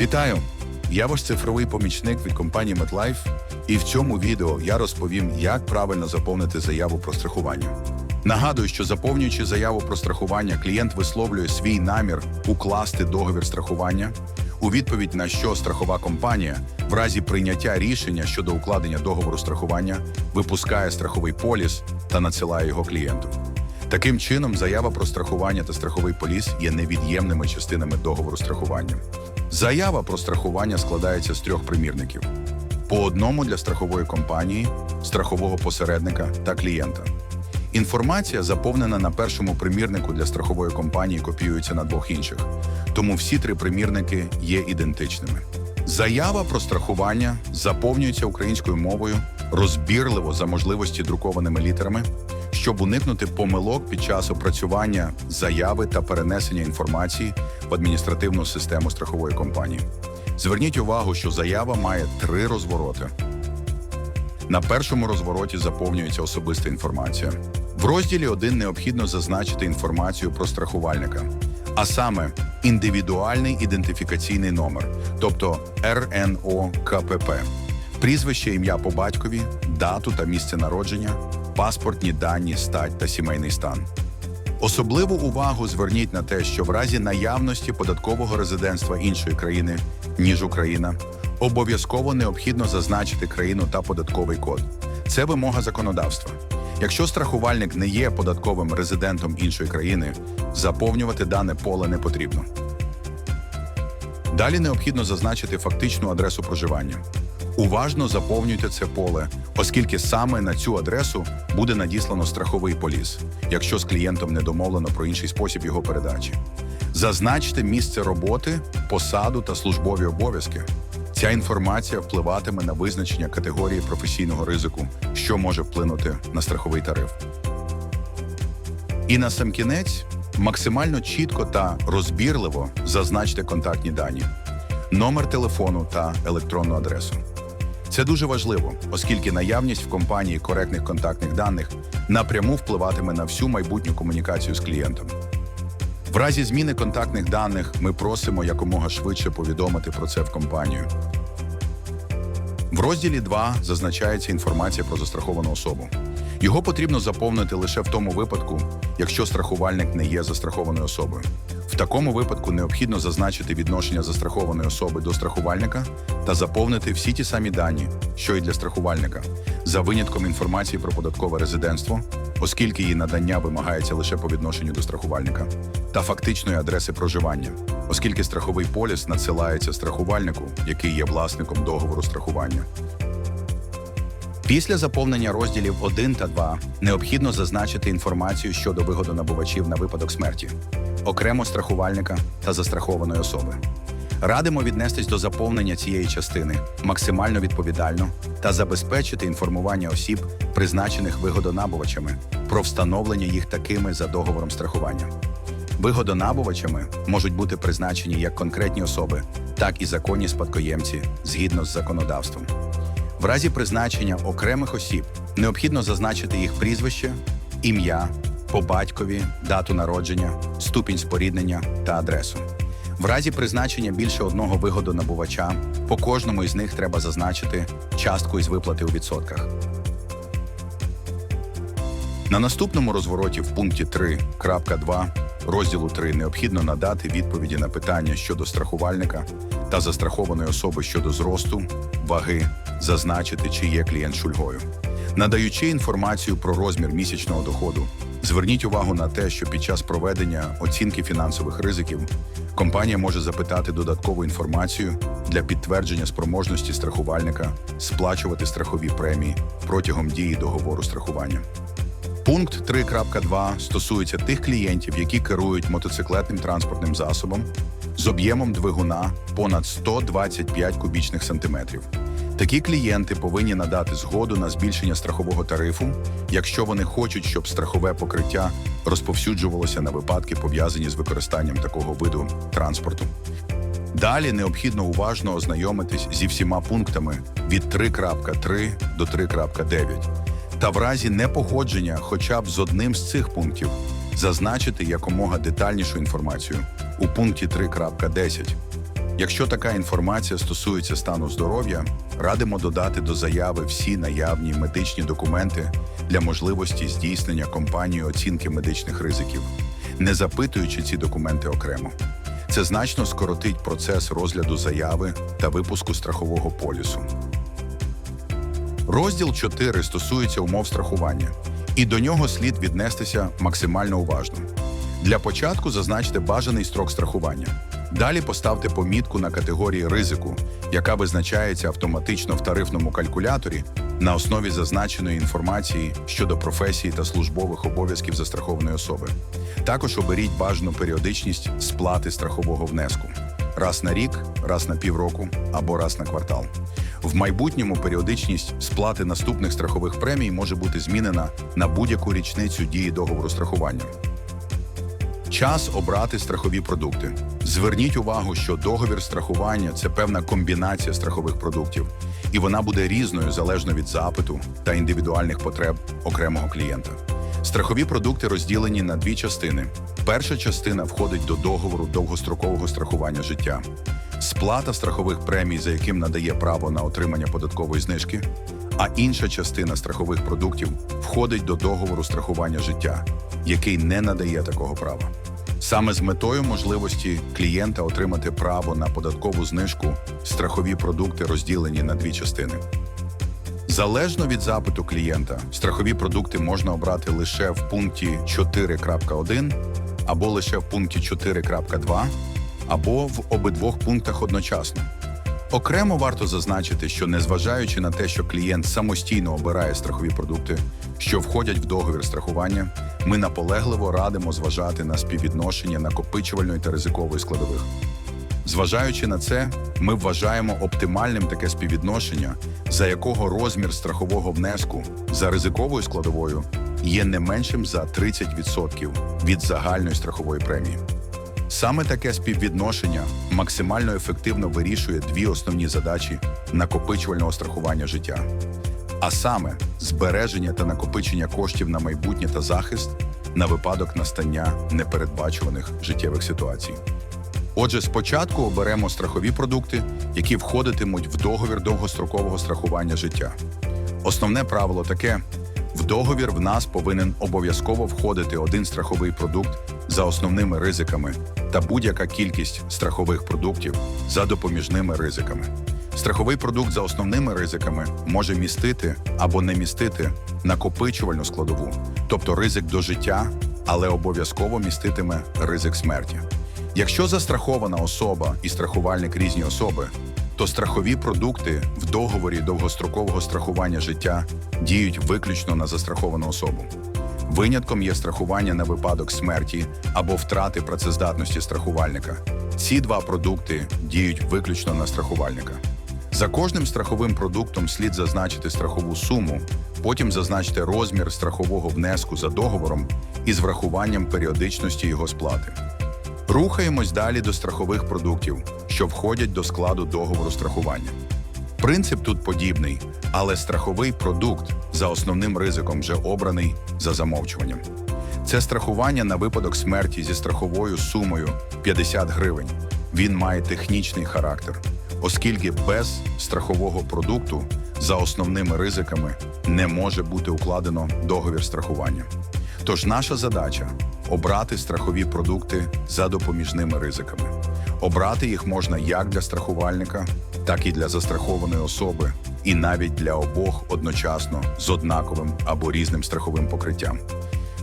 Вітаю! Я ваш цифровий помічник від компанії MetLife, і в цьому відео я розповім, як правильно заповнити заяву про страхування. Нагадую, що заповнюючи заяву про страхування, клієнт висловлює свій намір укласти договір страхування, у відповідь на що страхова компанія в разі прийняття рішення щодо укладення договору страхування випускає страховий поліс та надсилає його клієнту. Таким чином, заява про страхування та страховий поліс є невід'ємними частинами договору страхування. Заява про страхування складається з трьох примірників: по одному для страхової компанії, страхового посередника та клієнта. Інформація, заповнена на першому примірнику для страхової компанії, копіюється на двох інших, тому всі три примірники є ідентичними. Заява про страхування заповнюється українською мовою розбірливо за можливості друкованими літерами, щоб уникнути помилок під час опрацювання заяви та перенесення інформації в адміністративну систему страхової компанії. Зверніть увагу, що заява має три розвороти. На першому розвороті заповнюється особиста інформація. В розділі 1 необхідно зазначити інформацію про страхувальника, а саме індивідуальний ідентифікаційний номер, тобто РНО КПП, прізвище, ім'я по батькові, дату та місце народження, паспортні дані, стать та сімейний стан. Особливу увагу зверніть на те, що в разі наявності податкового резидентства іншої країни, ніж Україна, обов'язково необхідно зазначити країну та податковий код. Це вимога законодавства. Якщо страхувальник не є податковим резидентом іншої країни, заповнювати дане поле не потрібно. Далі необхідно зазначити фактичну адресу проживання. Уважно заповнюйте це поле, оскільки саме на цю адресу буде надіслано страховий поліс, якщо з клієнтом не домовлено про інший спосіб його передачі. Зазначте місце роботи, посаду та службові обов'язки. Ця інформація впливатиме на визначення категорії професійного ризику, що може вплинути на страховий тариф. І на сам кінець максимально чітко та розбірливо зазначте контактні дані, номер телефону та електронну адресу. Це дуже важливо, оскільки наявність в компанії коректних контактних даних напряму впливатиме на всю майбутню комунікацію з клієнтом. В разі зміни контактних даних ми просимо якомога швидше повідомити про це в компанію. В розділі 2 зазначається інформація про застраховану особу. Його потрібно заповнити лише в тому випадку, якщо страхувальник не є застрахованою особою. В такому випадку необхідно зазначити відношення застрахованої особи до страхувальника та заповнити всі ті самі дані, що й для страхувальника, за винятком інформації про податкове резидентство, оскільки її надання вимагається лише по відношенню до страхувальника, та фактичної адреси проживання, оскільки страховий поліс надсилається страхувальнику, який є власником договору страхування. Після заповнення розділів 1 та 2 необхідно зазначити інформацію щодо вигодонабувачів на випадок смерті, окремо страхувальника та застрахованої особи. Радимо віднестись до заповнення цієї частини максимально відповідально та забезпечити інформування осіб, призначених вигодонабувачами, про встановлення їх такими за договором страхування. Вигодонабувачами можуть бути призначені як конкретні особи, так і законні спадкоємці згідно з законодавством. В разі призначення окремих осіб необхідно зазначити їх прізвище, ім'я, по батькові, дату народження, ступінь споріднення та адресу. В разі призначення більше одного вигодонабувача по кожному із них треба зазначити частку із виплати у відсотках. На наступному розвороті в пункті 3.2 розділу 3 необхідно надати відповіді на питання щодо страхувальника та застрахованої особи щодо зросту, ваги, зазначити, чи є клієнт шульгою. Надаючи інформацію про розмір місячного доходу, зверніть увагу на те, що під час проведення оцінки фінансових ризиків компанія може запитати додаткову інформацію для підтвердження спроможності страхувальника сплачувати страхові премії протягом дії договору страхування. Пункт 3.2 стосується тих клієнтів, які керують мотоциклетним транспортним засобом з об'ємом двигуна понад 125 кубічних сантиметрів. Такі клієнти повинні надати згоду на збільшення страхового тарифу, якщо вони хочуть, щоб страхове покриття розповсюджувалося на випадки, пов'язані з використанням такого виду транспорту. Далі необхідно уважно ознайомитись зі всіма пунктами від 3.3 до 3.9 та в разі непогодження хоча б з одним з цих пунктів зазначити якомога детальнішу інформацію у пункті 3.10. Якщо така інформація стосується стану здоров'я, радимо додати до заяви всі наявні медичні документи для можливості здійснення компанією оцінки медичних ризиків, не запитуючи ці документи окремо. Це значно скоротить процес розгляду заяви та випуску страхового полісу. Розділ 4 стосується умов страхування, і до нього слід віднестися максимально уважно. Для початку зазначте бажаний строк страхування. Далі поставте помітку на категорії ризику, яка визначається автоматично в тарифному калькуляторі на основі зазначеної інформації щодо професії та службових обов'язків застрахованої особи. Також оберіть бажану періодичність сплати страхового внеску раз на рік, раз на півроку або раз на квартал. В майбутньому періодичність сплати наступних страхових премій може бути змінена на будь-яку річницю дії договору страхування. Час обрати страхові продукти. Зверніть увагу, що договір страхування це певна комбінація страхових продуктів, і вона буде різною залежно від запиту та індивідуальних потреб окремого клієнта. Страхові продукти розділені на дві частини. Перша частина входить до договору довгострокового страхування життя. Сплата страхових премій, за яким надає право на отримання податкової знижки, а інша частина страхових продуктів входить до договору страхування життя, який не надає такого права. Саме з метою можливості клієнта отримати право на податкову знижку страхові продукти розділені на дві частини. Залежно від запиту клієнта, страхові продукти можна обрати лише в пункті 4.1 або лише в пункті 4.2, або в обидвох пунктах одночасно. Окремо варто зазначити, що незважаючи на те, що клієнт самостійно обирає страхові продукти, що входять в договір страхування, ми наполегливо радимо зважати на співвідношення накопичувальної та ризикової складових. Зважаючи на це, ми вважаємо оптимальним таке співвідношення, за якого розмір страхового внеску за ризиковою складовою є не меншим за 30% від загальної страхової премії. Саме таке співвідношення максимально ефективно вирішує дві основні задачі накопичувального страхування життя, а саме збереження та накопичення коштів на майбутнє та захист на випадок настання непередбачуваних життєвих ситуацій. Отже, спочатку оберемо страхові продукти, які входитимуть в договір довгострокового страхування життя. Основне правило таке: в договір в нас повинен обов'язково входити один страховий продукт за основними ризиками та будь-яка кількість страхових продуктів за допоміжними ризиками. Страховий продукт за основними ризиками може містити або не містити накопичувальну складову, тобто ризик до життя, але обов'язково міститиме ризик смерті. Якщо застрахована особа і страхувальник різні особи, то страхові продукти в договорі довгострокового страхування життя діють виключно на застраховану особу. Винятком є страхування на випадок смерті або втрати працездатності страхувальника. Ці два продукти діють виключно на страхувальника. За кожним страховим продуктом слід зазначити страхову суму, потім зазначте розмір страхового внеску за договором із врахуванням періодичності його сплати. Рухаємось далі до страхових продуктів, що входять до складу договору страхування. Принцип тут подібний, але страховий продукт за основним ризиком вже обраний за замовчуванням. Це страхування на випадок смерті зі страховою сумою 50 гривень. Він має технічний характер, оскільки без страхового продукту за основними ризиками не може бути укладено договір страхування. Тож наша задача обрати страхові продукти за допоміжними ризиками. Обрати їх можна як для страхувальника, так і для застрахованої особи, і навіть для обох одночасно з однаковим або різним страховим покриттям.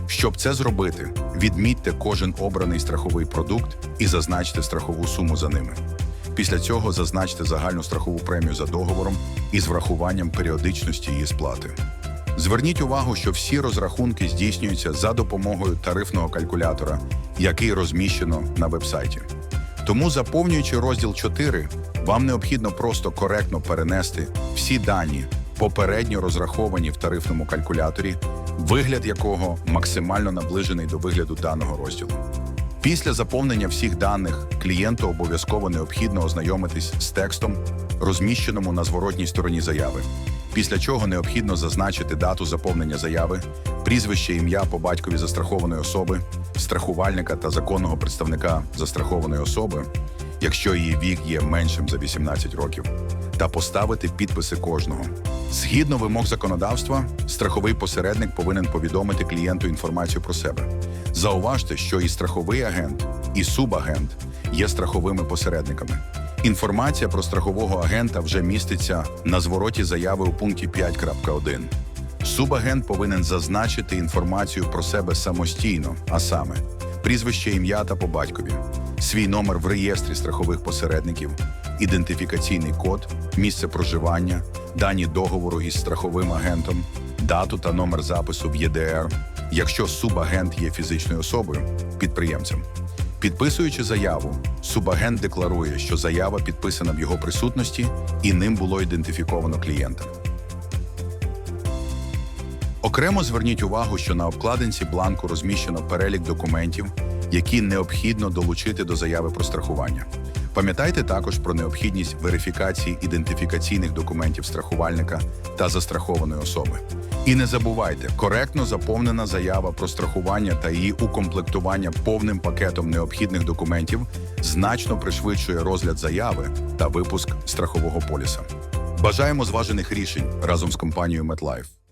Щоб це зробити, відмітьте кожен обраний страховий продукт і зазначте страхову суму за ними. Після цього зазначте загальну страхову премію за договором із врахуванням періодичності її сплати. Зверніть увагу, що всі розрахунки здійснюються за допомогою тарифного калькулятора, який розміщено на вебсайті. Тому, заповнюючи розділ 4, вам необхідно просто коректно перенести всі дані, попередньо розраховані в тарифному калькуляторі, вигляд якого максимально наближений до вигляду даного розділу. Після заповнення всіх даних клієнту обов'язково необхідно ознайомитись з текстом, розміщеному на зворотній стороні заяви, після чого необхідно зазначити дату заповнення заяви, прізвище ім'я по батькові застрахованої особи, страхувальника та законного представника застрахованої особи, якщо її вік є меншим за 18 років, та поставити підписи кожного. Згідно вимог законодавства, страховий посередник повинен повідомити клієнту інформацію про себе. Зауважте, що і страховий агент, і субагент є страховими посередниками. Інформація про страхового агента вже міститься на звороті заяви у пункті 5.1. Субагент повинен зазначити інформацію про себе самостійно, а саме прізвище, ім'я та по батькові, свій номер в реєстрі страхових посередників, ідентифікаційний код, місце проживання, дані договору із страховим агентом, дату та номер запису в ЄДР, якщо субагент є фізичною особою, підприємцем. Підписуючи заяву, субагент декларує, що заява підписана в його присутності і ним було ідентифіковано клієнта. Окремо зверніть увагу, що на обкладинці бланку розміщено перелік документів, які необхідно долучити до заяви про страхування. Пам'ятайте також про необхідність верифікації ідентифікаційних документів страхувальника та застрахованої особи. І не забувайте, коректно заповнена заява про страхування та її укомплектування повним пакетом необхідних документів значно пришвидшує розгляд заяви та випуск страхового поліса. Бажаємо зважених рішень разом з компанією MetLife.